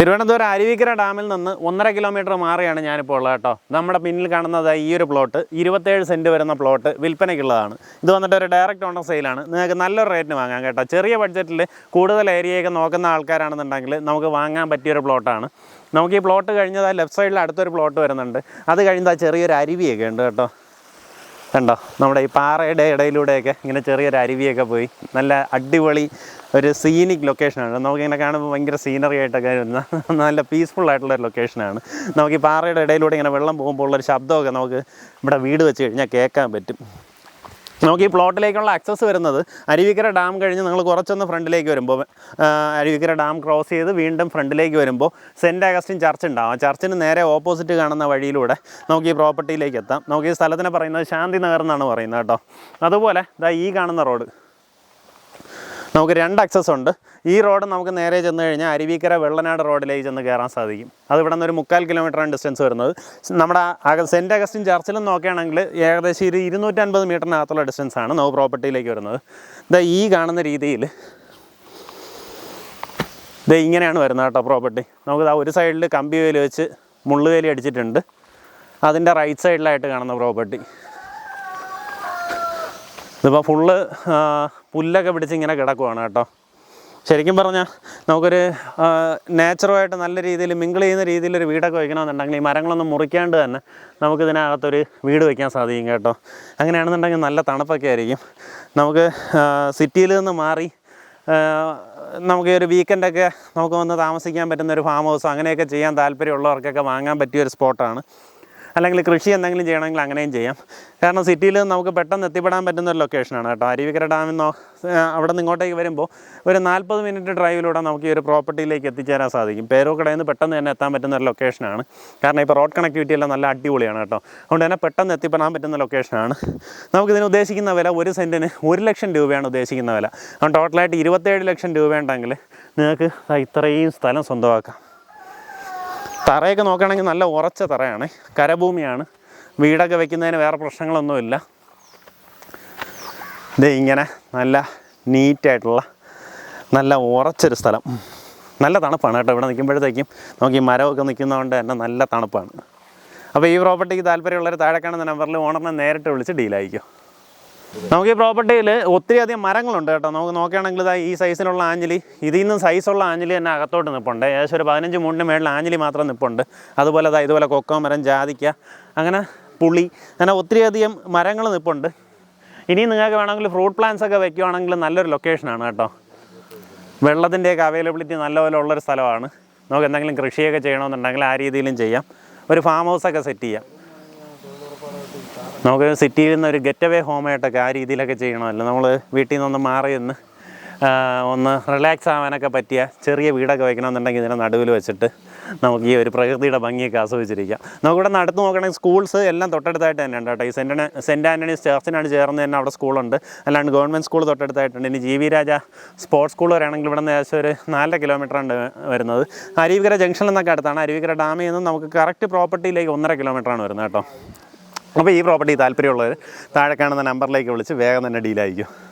തിരുവനന്തപുരം അരുവിക്കര ഡാമിൽ നിന്ന് ഒന്നര കിലോമീറ്റർ മാറിയാണ് ഞാനിപ്പോൾ ഉള്ളത് കേട്ടോ. നമ്മുടെ പിന്നിൽ കാണുന്നത് ഈ ഒരു പ്ലോട്ട് ഇരുപത്തേഴ് സെന്റ് വരുന്ന പ്ലോട്ട് വിൽപ്പനയ്ക്കുള്ളതാണ്. ഇത് വന്നിട്ട് ഒരു ഡയറക്റ്റ് ഓണർ സെയിലാണ് നിങ്ങൾക്ക് നല്ലൊരു റേറ്റിന് വാങ്ങാം കേട്ടോ. ചെറിയ ബഡ്ജറ്റിൽ കൂടുതൽ ഏരിയയൊക്കെ നോക്കുന്ന ആൾക്കാരാണെന്നുണ്ടെങ്കിൽ നമുക്ക് വാങ്ങാൻ പറ്റിയൊരു പ്ലോട്ടാണ് നമുക്ക് ഈ പ്ലോട്ട് കഴിഞ്ഞത് ലെഫ്റ്റ് സൈഡിൽ അടുത്തൊരു പ്ലോട്ട് വരുന്നുണ്ട്. അത് കഴിഞ്ഞാൽ ചെറിയൊരു അരുവിയൊക്കെ ഉണ്ട് കേട്ടോ. കണ്ടോ? നമ്മുടെ ഈ പാറയുടെ ഇടയിലൂടെയൊക്കെ ഇങ്ങനെ ചെറിയൊരു അരുവിയൊക്കെ പോയി. നല്ല അടിപൊളി ഒരു സീനിക് ലൊക്കേഷനാണ് നമുക്കിങ്ങനെ കാണുമ്പോൾ ഭയങ്കര സീനറി ആയിട്ടൊക്കെ വരുന്ന നല്ല പീസ്ഫുൾ ആയിട്ടുള്ള ഒരു ലൊക്കേഷനാണ് നമുക്ക് ഈ പാറയുടെ ഇടയിലൂടെ ഇങ്ങനെ വെള്ളം പോകുമ്പോൾ ഉള്ളൊരു ശബ്ദമൊക്കെ നമുക്ക് ഇവിടെ വീട് വെച്ച് കഴിഞ്ഞാൽ കേൾക്കാൻ പറ്റും. നമുക്ക് ഈ പ്ലോട്ടിലേക്കുള്ള ആക്സസ് വരുന്നത് അരുവിക്കര ഡാം കഴിഞ്ഞ് നിങ്ങൾ കുറച്ചൊന്ന് ഫ്രണ്ടിലേക്ക് വരുമ്പോൾ അരുവിക്കര ഡാം ക്രോസ് ചെയ്ത് വീണ്ടും ഫ്രണ്ടിലേക്ക് വരുമ്പോൾ സെന്റ് അഗസ്റ്റിൻ ചർച്ച് ഉണ്ടാവും ആ ചർച്ചിന് നേരെ ഓപ്പോസിറ്റ് കാണുന്ന വഴിയിലൂടെ നമുക്ക് ഈ പ്രോപ്പർട്ടിയിലേക്ക് എത്താം. നമുക്ക് ഈ സ്ഥലത്തിനെ പറയുന്നത് ശാന്തി നഗർ എന്നാണ് പറയുന്നത് കേട്ടോ. അതുപോലെ ഇതാ ഈ കാണുന്ന റോഡ് നമുക്ക് രണ്ട് അക്സസ് ഉണ്ട്. ഈ റോഡ് നമുക്ക് നേരെ ചെന്ന് കഴിഞ്ഞാൽ അരുവിക്കര വെള്ളനാട് റോഡിലേക്ക് ചെന്ന് കയറാൻ സാധിക്കും. അത് ഇവിടെ നിന്ന് ഒരു മുക്കാൽ കിലോമീറ്ററാണ് ഡിസ്റ്റൻസ് വരുന്നത്. നമ്മുടെ സെന്റ് അഗസ്റ്റിൻ ചർച്ചിലും നോക്കുകയാണെങ്കിൽ ഏകദേശം ഒരു ഇരുന്നൂറ്റൻപത് മീറ്ററിനകത്തുള്ള ഡിസ്റ്റൻസ് ആണ് നമുക്ക് പ്രോപ്പർട്ടിയിലേക്ക് വരുന്നത്. ഇതാ ഈ കാണുന്ന രീതിയിൽ ഇത് ഇങ്ങനെയാണ് വരുന്നത് കേട്ടോ പ്രോപ്പർട്ടി നമുക്ക് ദാ ഒരു സൈഡിൽ കമ്പി വേലി വെച്ച് മുള്ളുവേലി അടിച്ചിട്ടുണ്ട്. അതിന്റെ റൈറ്റ് സൈഡിലായിട്ട് കാണുന്ന പ്രോപ്പർട്ടി ഇതിപ്പോൾ ഫുള്ള് പുല്ലൊക്കെ പിടിച്ച് ഇങ്ങനെ കിടക്കുവാണ് കേട്ടോ. ശരിക്കും പറഞ്ഞാൽ നമുക്കൊരു നാച്ചുറലായിട്ട് നല്ല രീതിയിൽ മിങ്കിൾ ചെയ്യുന്ന രീതിയിൽ ഒരു വീടൊക്കെ വയ്ക്കണമെന്നുണ്ടെങ്കിൽ ഈ മരങ്ങളൊന്നും മുറിക്കാണ്ട് തന്നെ നമുക്കിതിനകത്തൊരു വീട് വയ്ക്കാൻ സാധിക്കും കേട്ടോ. അങ്ങനെയാണെന്നുണ്ടെങ്കിൽ നല്ല തണുപ്പൊക്കെ ആയിരിക്കും. നമുക്ക് സിറ്റിയിൽ നിന്ന് മാറി നമുക്ക് ഒരു വീക്കെൻഡൊക്കെ നമുക്ക് വന്ന് താമസിക്കാൻ പറ്റുന്ന ഒരു ഫാം ഹൗസ് അങ്ങനെയൊക്കെ ചെയ്യാൻ താല്പര്യമുള്ളവർക്കൊക്കെ വാങ്ങാൻ പറ്റിയ ഒരു സ്പോട്ടാണ് അല്ലെങ്കിൽ കൃഷി എന്തെങ്കിലും ചെയ്യണമെങ്കിൽ അങ്ങനെയും ചെയ്യാം. കാരണം സിറ്റിയിൽ നമുക്ക് പെട്ടെന്ന് എത്തിപ്പെടാൻ പറ്റുന്ന ഒരു ലൊക്കേഷനാണ് കേട്ടോ. അരുവിക്കര ഡാമിൽ നിന്നോ അവിടെ നിന്ന് ഇങ്ങോട്ടേക്ക് വരുമ്പോൾ ഒരു നാൽപ്പത് മിനിറ്റ് ഡ്രൈവിലൂടെ നമുക്ക് ഈ ഒരു പ്രോപ്പർട്ടിയിലേക്ക് എത്തിച്ചേരാൻ സാധിക്കും. പേരൂക്കടയിൽ നിന്ന് പെട്ടെന്ന് തന്നെ എത്താൻ പറ്റുന്ന ഒരു ലൊക്കേഷനാണ് കാരണം ഇപ്പോൾ റോഡ് കണക്ടിവിറ്റി എല്ലാം നല്ല അടിപൊളിയാണ് കേട്ടോ. അതുകൊണ്ട് തന്നെ പെട്ടെന്ന് എത്തിപ്പെടാൻ പറ്റുന്ന ലൊക്കേഷനാണ് നമുക്കിതിന് ഉദ്ദേശിക്കുന്ന വില ഒരു സെന്റിന് ഒരു ലക്ഷം രൂപയാണ് ഉദ്ദേശിക്കുന്ന വില. ടോട്ടലായിട്ട് ഇരുപത്തേഴ് ലക്ഷം രൂപയുണ്ടെങ്കിൽ നിങ്ങൾക്ക് ഇത്രയും സ്ഥലം സ്വന്തമാക്കാം. തറയൊക്കെ നോക്കുകയാണെങ്കിൽ നല്ല ഉറച്ച തറയാണ്. കരഭൂമിയാണ്. വീടൊക്കെ വെക്കുന്നതിന് വേറെ പ്രശ്നങ്ങളൊന്നുമില്ല. ഇത് ഇങ്ങനെ നല്ല നീറ്റായിട്ടുള്ള നല്ല ഉറച്ചൊരു സ്ഥലം. നല്ല തണുപ്പാണ് കേട്ടോ ഇവിടെ നിൽക്കുമ്പോഴത്തേക്കും. നമുക്ക് ഈ മരമൊക്കെ നിൽക്കുന്നതുകൊണ്ട് തന്നെ നല്ല തണുപ്പാണ്. അപ്പോൾ ഈ പ്രോപ്പർട്ടിക്ക് താല്പര്യമുള്ളവർ താഴെ കാണുന്ന നമ്പറിൽ ഓണറിനെ നേരിട്ട് വിളിച്ച് ഡീലായിരിക്കും. നമുക്ക് ഈ പ്രോപ്പർട്ടിയിൽ ഒത്തിരി അധികം മരങ്ങളുണ്ട് കേട്ടോ. നമുക്ക് നോക്കുകയാണെങ്കിൽ ഇതാ ഈ സൈസിലുള്ള ആഞ്ഞിലി ഇതിൽ നിന്ന് സൈസുള്ള ആഞ്ഞിലി തന്നെ അകത്തോട്ട് നിൽപ്പുണ്ട് ഏകദേശം ഒരു പതിനഞ്ച് മൂന്നിന് മേളിൽ ആഞ്ഞിലി മാത്രം നിൽപ്പുണ്ട് അതുപോലെ ഇതാ ഇതുപോലെ കൊക്കോ മരം ജാതിക്ക അങ്ങനെ പുളി അങ്ങനെ ഒത്തിരി അധികം മരങ്ങൾ നിൽപ്പുണ്ട് ഇനി നിങ്ങൾക്ക് വേണമെങ്കിൽ ഫ്രൂട്ട് പ്ലാന്റ്സ് ഒക്കെ വെക്കുവാണെങ്കിൽ നല്ലൊരു ലൊക്കേഷനാണ് കേട്ടോ. വെള്ളത്തിന്റെയൊക്കെ അവൈലബിലിറ്റി നല്ലപോലെ ഉള്ളൊരു സ്ഥലമാണ്. നമുക്ക് എന്തെങ്കിലും കൃഷിയൊക്കെ ചെയ്യണമെന്നുണ്ടെങ്കിൽ ആ രീതിയിലും ചെയ്യാം. ഒരു ഫാം ഹൗസൊക്കെ സെറ്റ് ചെയ്യാം. നമുക്ക് സിറ്റിയിൽ നിന്ന് ഒരു ഗെറ്റ് അവേ ഹോമായിട്ടൊക്കെ ആ രീതിയിലൊക്കെ ചെയ്യണമല്ലോ. നമ്മൾ വീട്ടിൽ നിന്നൊന്ന് മാറി നിന്ന് ഒന്ന് റിലാക്സ് ആവാനൊക്കെ പറ്റിയ ചെറിയ വീടൊക്കെ വയ്ക്കണമെന്നുണ്ടെങ്കിൽ ഇതിനെ നടുവിൽ വെച്ചിട്ട് നമുക്ക് ഈ ഒരു പ്രകൃതിയുടെ ഭംഗിയൊക്കെ ആസ്വദിച്ചിരിക്കാം. നമുക്കിവിടെ നടത്തു നോക്കണമെങ്കിൽ സ്കൂൾസ് എല്ലാം തൊട്ടടുത്തായിട്ട് തന്നെ ഉണ്ട് കേട്ടോ. ഈ സെന്റ് സെന്റ് ആന്റണീസ് ചേർച്ചിനാണ് ചേർന്ന് തന്നെ അവിടെ സ്കൂളുണ്ട്. അല്ലാണ്ട് ഗവൺമെന്റ് സ്കൂൾ തൊട്ടടുത്തായിട്ടുണ്ട്. ഇനി G V Raja sports school വരെയാണെങ്കിൽ ഇവിടെ നിന്ന് ഏകദേശം ഒരു നാലര കിലോമീറ്ററാണ് വരുന്നത്. അരുവിക്കര ജംഗ്ഷനിൽ നിന്നൊക്കെ അടുത്താണ്. അരുവിക്കര ഡാമിൽ നിന്ന് നമുക്ക് കറക്റ്റ് പ്രോപ്പർട്ടിയിലേക്ക് ഒന്നര കിലോമീറ്ററാണ് വരുന്നത് കേട്ടോ. അപ്പോൾ ഈ പ്രോപ്പർട്ടി താല്പര്യമുള്ളവർ താഴെ കാണുന്ന നമ്പറിലേക്ക് വിളിച്ച് വേഗം തന്നെ ഡീലായിരിക്കും